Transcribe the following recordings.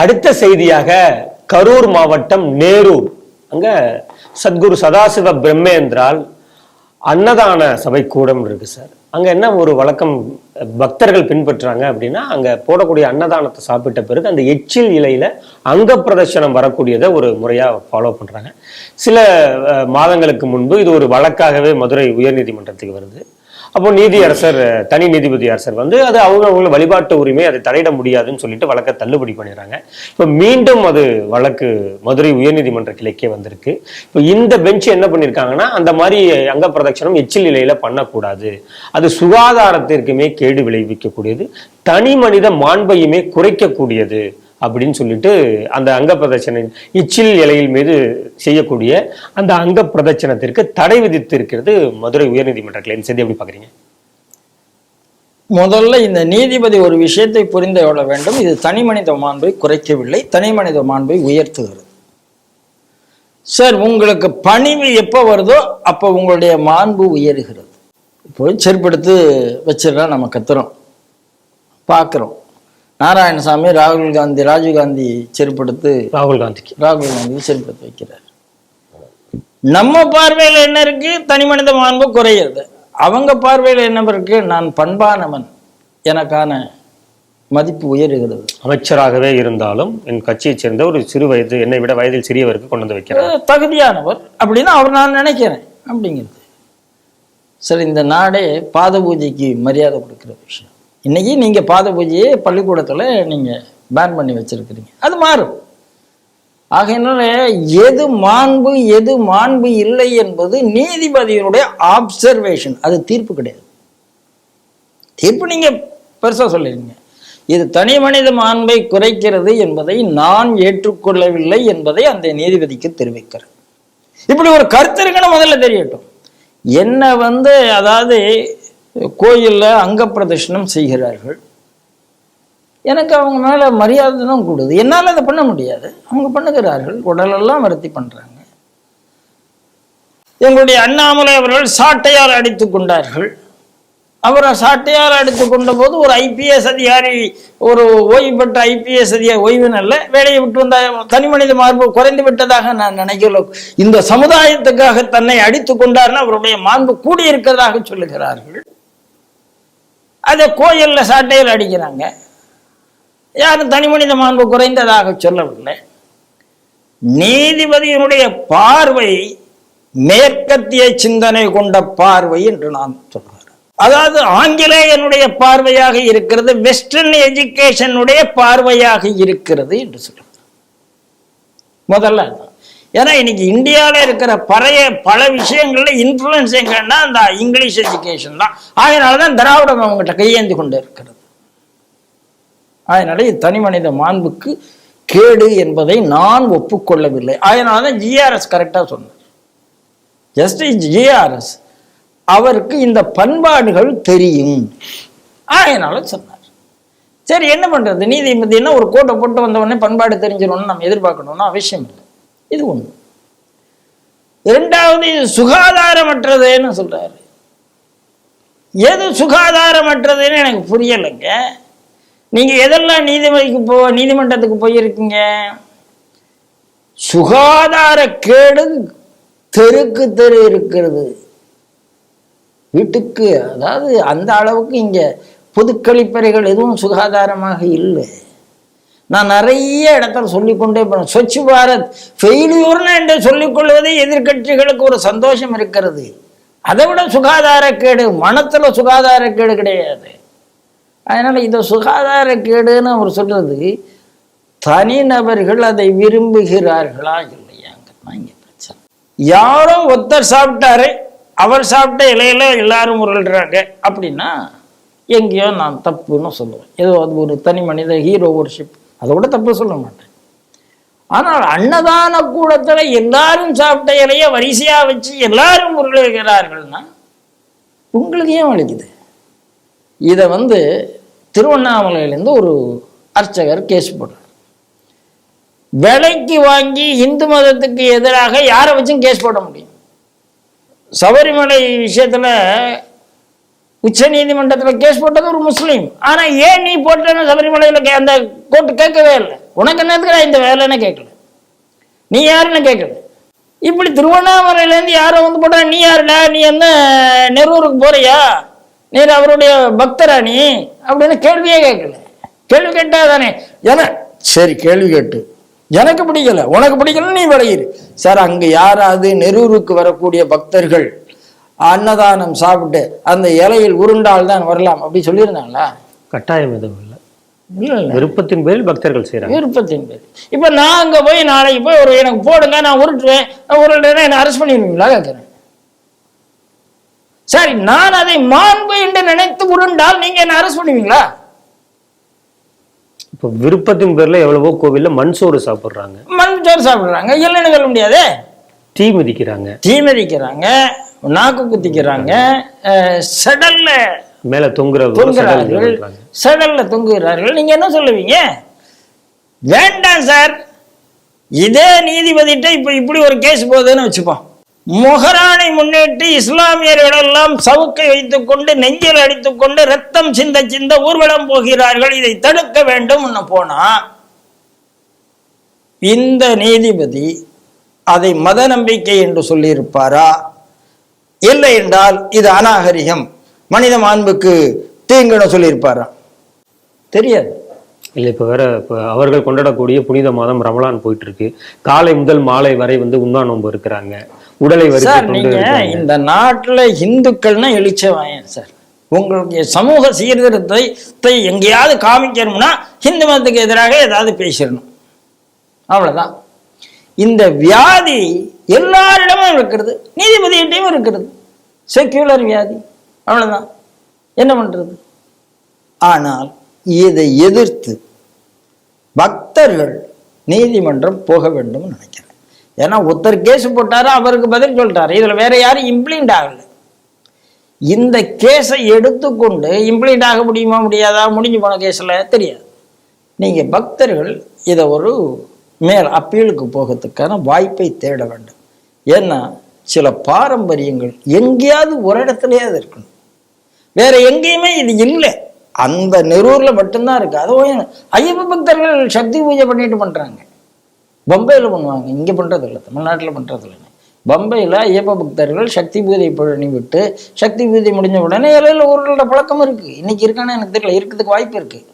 அடுத்த செய்தியாக கரூர் மாவட்டம் நேரூர். அங்க சத்குரு சதாசிவ பிரம்மேந்திரால் அன்னதான சபை கூடம் இருக்கு சார். அங்க என்ன ஒரு வழக்கம் பக்தர்கள் பின்பற்றுறாங்க அப்படின்னா அங்க போடக்கூடிய அன்னதானத்தை சாப்பிட்ட பிறகு அந்த எச்சில் இலையில அங்க பிரதர்ஷனம் வரக்கூடியதை ஒரு முறையா ஃபாலோ பண்றாங்க. சில மாதங்களுக்கு முன்பு இது ஒரு வழக்காகவே மதுரை உயர்நீதிமன்றத்துக்கு வருது. அப்போ நீதியரசர் அரசர் தனி நீதிபதி அரசர் வந்து அது அவங்க அவங்க வழிபாட்டு உரிமை அதை தடையிட முடியாதுன்னு சொல்லிட்டு வழக்கை தள்ளுபடி பண்ணிடுறாங்க. இப்போ மீண்டும் அது வழக்கு மதுரை உயர்நீதிமன்ற கிளைக்கே வந்திருக்கு. இப்போ இந்த பெஞ்ச் என்ன பண்ணியிருக்காங்கன்னா அந்த மாதிரி அங்க பிரதட்சணம் எச்சில் நிலையில பண்ணக்கூடாது. அது சுகாதாரத்திற்குமே கேடு விளைவிக்கக்கூடியது. தனி மனித மாண்பையுமே குறைக்கக்கூடியது. அப்படின்னு சொல்லிட்டு அந்த அங்க பிரதட்சணை இச்சில் இலையில் மீது செய்யக்கூடிய அந்த அங்க பிரதட்சணத்திற்கு தடை விதித்து இருக்கிறது மதுரை உயர்நீதிமன்றத்தில். இந்த செய்தி எப்படி பாக்குறீங்க முதல்ல இந்த நீதிபதி ஒரு விஷயத்தை புரிந்து கொள்ள வேண்டும். இது தனி மனித மாண்பை குறைக்கவில்லை தனி மனித மாண்பை உயர்த்துகிறது. சார் உங்களுக்கு பணிவு எப்போ வருதோ அப்போ உங்களுடைய மாண்பு உயருகிறது. இப்போ செருப்படுத்து வச்சிடலாம் நம்ம கத்துறோம் பார்க்குறோம். நாராயணசாமி ராகுல் காந்தி ராஜீவ் காந்தி செருப்படுத்து ராகுல் காந்திக்கு. ராகுல் காந்தி செருப்படுத்து வைக்கிறார். நம்ம பார்வையில் என்ன இருக்கு? தனி மனித மாண்பு குறையிறது. அவங்க பார்வையில் என்ன இருக்கு? நான் பண்பானவன் எனக்கான மதிப்பு உயருகிறது. அமைச்சராகவே இருந்தாலும் என் கட்சியைச் சேர்ந்த ஒரு சிறு வயது என்னை விட வயதில் சிறியவருக்கு கொண்டு வந்து வைக்கிறார். தகுதியானவர் அப்படின்னு அவர் நான் நினைக்கிறேன். அப்படிங்கிறது. சரி இந்த நாடே பாத பூஜைக்கு மரியாதை கொடுக்குற விஷயம். இன்னைக்கு நீங்க பாத பூஜையை பள்ளிக்கூடத்துல நீங்க பேன் பண்ணி வச்சிருக்கிறீங்க. அது மாறும். ஆகையினால எது மாண்பு எது மாண்பு இல்லை என்பது நீதிபதியினுடைய ஆப்சர்வேஷன் அது தீர்ப்பு கிடையாது. தீர்ப்பு நீங்க பெருசா சொல்லிடுங்க. இது தனி மனித மாண்பை குறைக்கிறது என்பதை நான் ஏற்றுக்கொள்ளவில்லை என்பதை அந்த நீதிபதிக்கு தெரிவிக்கிறேன் இப்படி ஒரு கருத்து இருக்குன்னு முதல்ல தெரியட்டும். என்ன வந்து அதாவது கோயிலில் அங்க பிரதர்ஷனம் செய்கிறார்கள். எனக்கு அவங்க மேலே மரியாதை தான் கூடுது. என்னால் அதை பண்ண முடியாது. அவங்க பண்ணுகிறார்கள். உடலெல்லாம் வருத்தி பண்ணுறாங்க எங்களுடைய அண்ணாமலை அவர்கள் சாட்டையால் அடித்துக் கொண்டார்கள். அவரை சாட்டையால் அடித்து கொண்ட போது ஒரு ஐபிஎஸ் அதிகாரி ஒரு ஓய்வு பெற்ற ஐபிஎஸ் அதிகாரி ஓய்வு நல்ல வேலையை விட்டு வந்த தனி மனித மார்பு குறைந்து விட்டதாக நான் நினைக்கிறோம் இந்த சமுதாயத்துக்காக தன்னை அடித்து கொண்டார்னு அவருடைய மாண்பு கூடியிருக்கிறதாக சொல்லுகிறார்கள். அதை கோயில்ல சாட்டையில் அடிக்கிறாங்க. யாரும் தனி மனித மாண்பு குறைந்ததாக சொல்லவில்லை. நீதிபதியினுடைய பார்வை மேற்கத்திய சிந்தனை கொண்ட பார்வை என்று நான் சொல்கிறேன் அதாவது ஆங்கிலேயனுடைய பார்வையாக இருக்கிறது வெஸ்டர்ன் எஜுகேஷனுடைய பார்வையாக இருக்கிறது என்று சொல்லுவார் முதல்ல ஏன்னா இன்னைக்கு இந்தியாவில் இருக்கிற பழைய பல விஷயங்களில் இன்ஃப்ளூயன்ஸ் எங்கன்னா அந்த இங்கிலீஷ் எஜுகேஷன் தான். அதனால தான் திராவிடம் அவங்ககிட்ட கையேந்தி கொண்டு இருக்கிறது. அதனால இது தனி மனித மாண்புக்கு கேடு என்பதை நான் ஒப்புக்கொள்ளவில்லை. அதனால தான் ஜிஆர்எஸ் கரெக்டாக சொன்னார் ஜஸ்டிஸ் ஜிஆர்எஸ் அவருக்கு இந்த பண்பாடுகள் தெரியும். அதனால சொன்னார். சரி என்ன பண்றது? நீதிபதினா ஒரு கோட்டை போட்டு வந்த உடனே பண்பாடு தெரிஞ்சிடணும்னு நம்ம எதிர்பார்க்கணும்னு அவசியம் இல்லை. இது ஒன்று இரண்டாவது சுகாதாரமற்றதுன்னு சொல்றாரு. எது சுகாதாரமற்றதுன்னு எனக்கு புரியலைங்க. நீங்க எதெல்லாம் நீதிமதிக்கு போ நீதிமன்றத்துக்கு போயிருக்கீங்க? சுகாதார கேடு தெருக்கு தெரு இருக்கிறது. வீட்டுக்கு அதாவது அந்த அளவுக்கு இங்க பொது கழிப்பறைகள் எதுவும் சுகாதாரமாக இல்லை. நான் நிறைய இடத்துல சொல்லிக்கொண்டே போனேன். ஸ்வச் பாரத் ஃபெயிலியூர்னு என்று சொல்லிக்கொள்வது எதிர்க்கட்சிகளுக்கு ஒரு சந்தோஷம் இருக்கிறது. அதை விட சுகாதாரக்கேடு மனத்தில் சுகாதாரக்கேடு கிடையாது. அதனால் இந்த சுகாதாரக்கேடுன்னு அவர் சொல்கிறது தனிநபர்கள் அதை விரும்புகிறார்களா இல்லையாங்க இங்கே பிரச்சனை. யாரோ ஒருத்தர் சாப்பிட்டாரு அவர் சாப்பிட்ட இலையில எல்லாரும் உருள்றாங்க அப்படின்னா எங்கேயோ நான் தப்புன்னு சொல்லுவேன். ஏதோ அது ஒரு தனி மனித ஹீரோ ஒர்ஷிப் அதை விட தப்பு சொல்ல மாட்டேன். ஆனால் அன்னதான கூடத்தில் எல்லாரும் சாப்பிட்ட இலைய வரிசையா வச்சு எல்லாரும் உருளுகிறார்கள்னா உங்களுக்கு ஏன் வலிக்குது? இதை வந்து திருவண்ணாமலையிலேருந்து ஒரு அர்ச்சகர் கேஸ் போடுறார் விலைக்கு வாங்கி இந்து மதத்துக்கு எதிராக யாரை வச்சும் கேஸ் போட முடியும்? சபரிமலை விஷயத்துல உச்ச நீதிமன்றத்தில் கேஸ் போட்டது ஒரு முஸ்லீம். ஆனா ஏன் நீ போட்டேன்னு சபரிமலையில அந்த கோர்ட்டு கேட்கவே இல்லை. உனக்கு என்ன இந்த வேலைன்னு கேட்கல? நீ யாருன்னு கேட்கல? இப்படி திருவண்ணாமலையிலேருந்து யாரோ வந்து போட்டா நீ யாருடா? நீ என்ன நெரூருக்கு போறியா? நீர் அவருடைய பக்தரா நீ? அப்படின்னு கேள்வியே கேட்கல. கேள்வி கேட்டா தானே? என சரி கேள்வி கேட்டு. எனக்கு பிடிக்கல. உனக்கு பிடிக்கல நீ விளையிரு சார் அங்க யாராவது நெரூருக்கு வரக்கூடிய பக்தர்கள் அன்னதானம் சாப்பிட்டு அந்த இலையில் உருண்டால் தான் வரலாம் அப்படி சொல்லியிருந்தாங்களா? கட்டாயம் எதுவும் இல்லை. விருப்பத்தின் பேரில் பக்தர்கள் செய்கிறாங்க விருப்பத்தின் பேர் இப்ப நான் அங்க போய் நாளைக்கு போய் ஒரு எனக்கு போடுங்க நான் உருட்டுவேன் உருட்டுறேன் என்ன அரெஸ்ட் பண்ணிடுவீங்களா? கேட்கிறேன் சரி நான் அதை மாண்பு என்று நினைத்து உருண்டால் நீங்க என்ன அரெஸ்ட் பண்ணுவீங்களா? இப்போ விருப்பத்தின் பேரில் எவ்வளவோ கோவிலில் மண் சோறு சாப்பிட்றாங்க. மண் சோறு சாப்பிடுறாங்க. இல்லைன்னு சொல்ல முடியாதே. தீ மிதிக்கிறாங்க. தீ மிதிக்கிறாங்க. நாக்கு குத்திக்கிறாங்க செடல்ல மேலே தொங்குற தொங்குகிறார்கள் பண்றாங்க. செடல்ல தொங்குகிறார்கள். நீங்க என்ன சொல்லுவீங்க? வேண்டாம் சார் இதே நீதிபதிட்ட இப்ப இப்படி ஒரு கேஸ் போகுதுன்னு வச்சுப்போம். மொஹரானை முன்னிட்டு இஸ்லாமியர்கள் எல்லாம் சவுக்கை வைத்துக் கொண்டு நெஞ்சில் அடித்துக் கொண்டு ரத்தம் சிந்த சிந்த ஊர்வலம் போகிறார்கள். இதை தடுக்க வேண்டும் போனா இந்த நீதிபதி அதை மத நம்பிக்கை என்று சொல்லியிருப்பாரா? இல்லை என்றால் இது அநாகரிகம். மனித மாண்புக்கு தீங்குன்னு சொல்லியிருப்பாரா தெரியாது. இல்லை இப்போ வேற இப்போ அவர்கள் கொண்டாடக்கூடிய புனித மாதம் ரமலான் போயிட்டு இருக்கு காலை முதல் மாலை வரை வந்து உண்ணா நோன்பு இருக்கிறாங்க. உடலை சார் நீங்க. இந்த நாட்டுல இந்துக்கள்னா எழுச்சவாயன் சார். உங்களுடைய சமூக சீர்திருத்தத்தை எங்கேயாவது காமிக்கணும்னா ஹிந்து மதத்துக்கு எதிராக ஏதாவது பேசிடணும். அவ்வளவுதான். இந்த வியாதி எல்லாரிடமும் இருக்கிறது. நீதிபதியிட்டையும் இருக்கிறது. செக்யூலர் வியாதி. அவ்வளவுதான். என்ன பண்றது? ஆனால் இதை எதிர்த்து பக்தர்கள் நீதிமன்றம் போக வேண்டும் நினைக்கிறேன் ஏன்னா ஒருத்தர் கேஸ் போட்டாரு அவருக்கு பதில் சொல்லிட்டாரு. இதுல வேற யாரும் இம்ப்ளீண்ட் ஆகல. இந்த கேஸை எடுத்துக்கொண்டு இம்ப்ளீண்ட் ஆக முடியுமா முடியாதா முடிஞ்சு போன கேஸ்ல தெரியாது. நீங்க பக்தர்கள் இதை ஒரு மேல் அப்பீலுக்கு போகிறதுக்கான வாய்ப்பை தேட வேண்டும். ஏன்னா சில பாரம்பரியங்கள் எங்கேயாவது ஒரு இடத்துலயாவது இருக்கணும். வேற எங்கேயுமே இது இல்லை. அந்த நெரூரில் மட்டும்தான் இருக்கு. அதுவும் ஐயப்ப பக்தர்கள் சக்தி பூஜை பண்ணிட்டு பண்றாங்க. பம்பையில பண்ணுவாங்க. இங்க பண்றது இல்லை தமிழ்நாட்டுல பண்றது இல்லைங்க பம்பையில் ஐயப்ப பக்தர்கள் சக்தி பூஜை பண்ணி விட்டு சக்தி பூஜை முடிஞ்ச உடனே இலையில ஊர்களோட பழக்கம் இருக்கு. இன்னைக்கு இருக்கான்னு எனக்கு தெரியல. இருக்கிறதுக்கு வாய்ப்பு இருக்கு.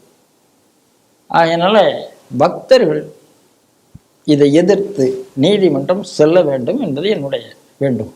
அதனால பக்தர்கள் இதை எதிர்த்து நீதிமன்றம் செல்ல வேண்டும் என்பது என்னுடைய வேண்டும்.